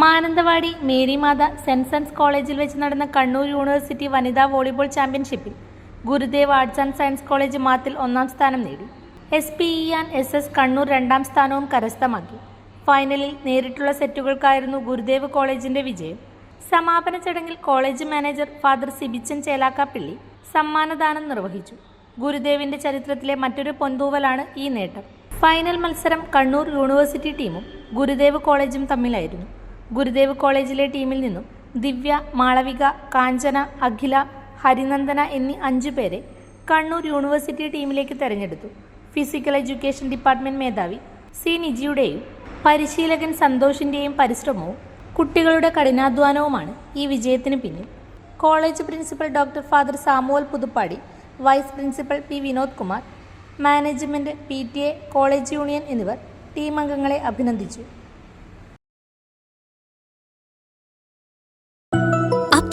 മാനന്തവാടി മേരിമാത സെൻസൻസ് കോളേജിൽ വെച്ച് നടന്ന കണ്ണൂർ യൂണിവേഴ്സിറ്റി വനിതാ വോളിബോൾ ചാമ്പ്യൻഷിപ്പിൽ Gurudev arts and science college മാത്തിൽ ഒന്നാം സ്ഥാനം നേടി. S P E and S S Kannur രണ്ടാം സ്ഥാനവും കരസ്ഥമാക്കി. ഫൈനലിൽ നേരിട്ടുള്ള സെറ്റുകൾക്കായിരുന്നു ഗുരുദേവ് കോളേജിന്റെ വിജയം. സമാപന ചടങ്ങിൽ college manager father Sibichan Chelakkappilly സമ്മാനദാനം നിർവഹിച്ചു. ഗുരുദേവിന്റെ ചരിത്രത്തിലെ മറ്റൊരു പൊന്തൂവലാണ് ഈ നേട്ടം. ഫൈനൽ മത്സരം കണ്ണൂർ യൂണിവേഴ്സിറ്റി ടീമും ഗുരുദേവ് കോളേജും തമ്മിലായിരുന്നു. ഗുരുദേവ് കോളേജിലെ ടീമിൽ നിന്നും ദിവ്യ മാളവിക കാഞ്ചന അഖില ഹരിനന്ദന എന്നീ അഞ്ചു പേരെ കണ്ണൂർ യൂണിവേഴ്സിറ്റി ടീമിലേക്ക് തെരഞ്ഞെടുത്തു. ഫിസിക്കൽ എഡ്യൂക്കേഷൻ ഡിപ്പാർട്ട്മെന്റ് മേധാവി സി നിജിയുടെയും പരിശീലകൻ സന്തോഷിന്റെയും പരിശ്രമവും കുട്ടികളുടെ കഠിനാധ്വാനവുമാണ് ഈ വിജയത്തിന് പിന്നിൽ. College principal doctor father Samuel Puthuppady vice principal P Vinod Kumar management P college union എന്നിവർ ടീം അംഗങ്ങളെ അഭിനന്ദിച്ചു.